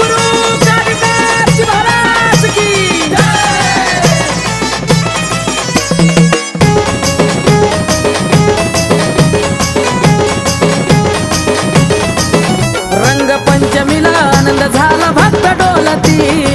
सद्गुरु आनंद झाला भक्त डोलती.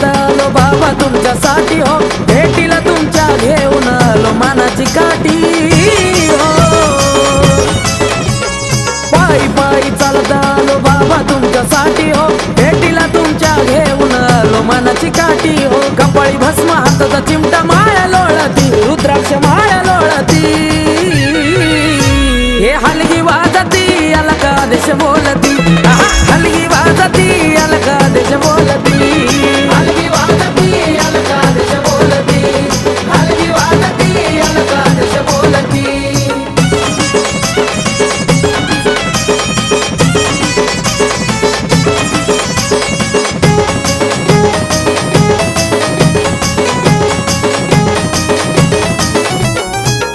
भेटलो बाबा तुमच्यासाठी हो. भेटीला तुमच्या घेऊन आलो.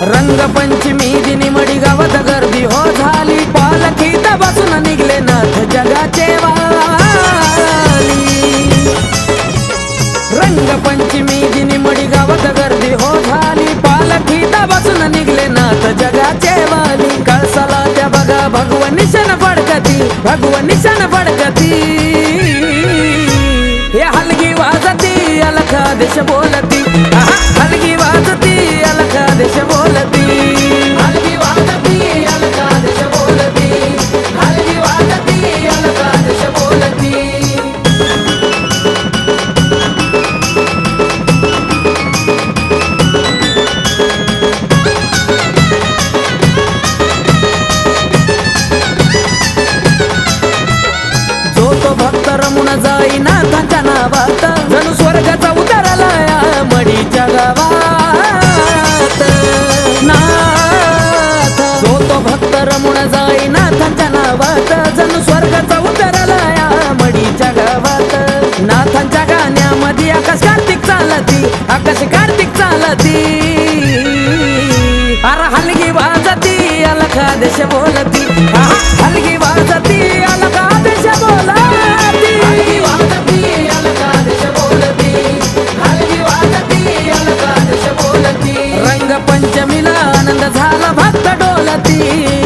रंगपंचमी दिनी मडी गावात गर्दी हो झाली पालखी. बसून निघले नाथ जगाचे वाली. रंगपंचमी दिनी मडी गावात गर्दी हो झाली पालखी. बसून निघले नाथ जगाचे वाली. कळसाला त्या बघा भगवन निशान फडकती भगवन निशान फडकती. रमून जाई नाथांच्या नावात. जणू स्वर्गाचा उताराला मडीच्या गावात. नाथ. जो तो भक्त रमून जाई नाथांच्या नावात. जणू स्वर्गाचा उताराला मडीच्या गावात. नाथांच्या गाण्यामध्ये आकाश कार्तिक चालती आकाश कार्तिक चालती. अरे हलगी वाजती अलखा देश बोलती. हलगी आनंद झाला भक्त डोलती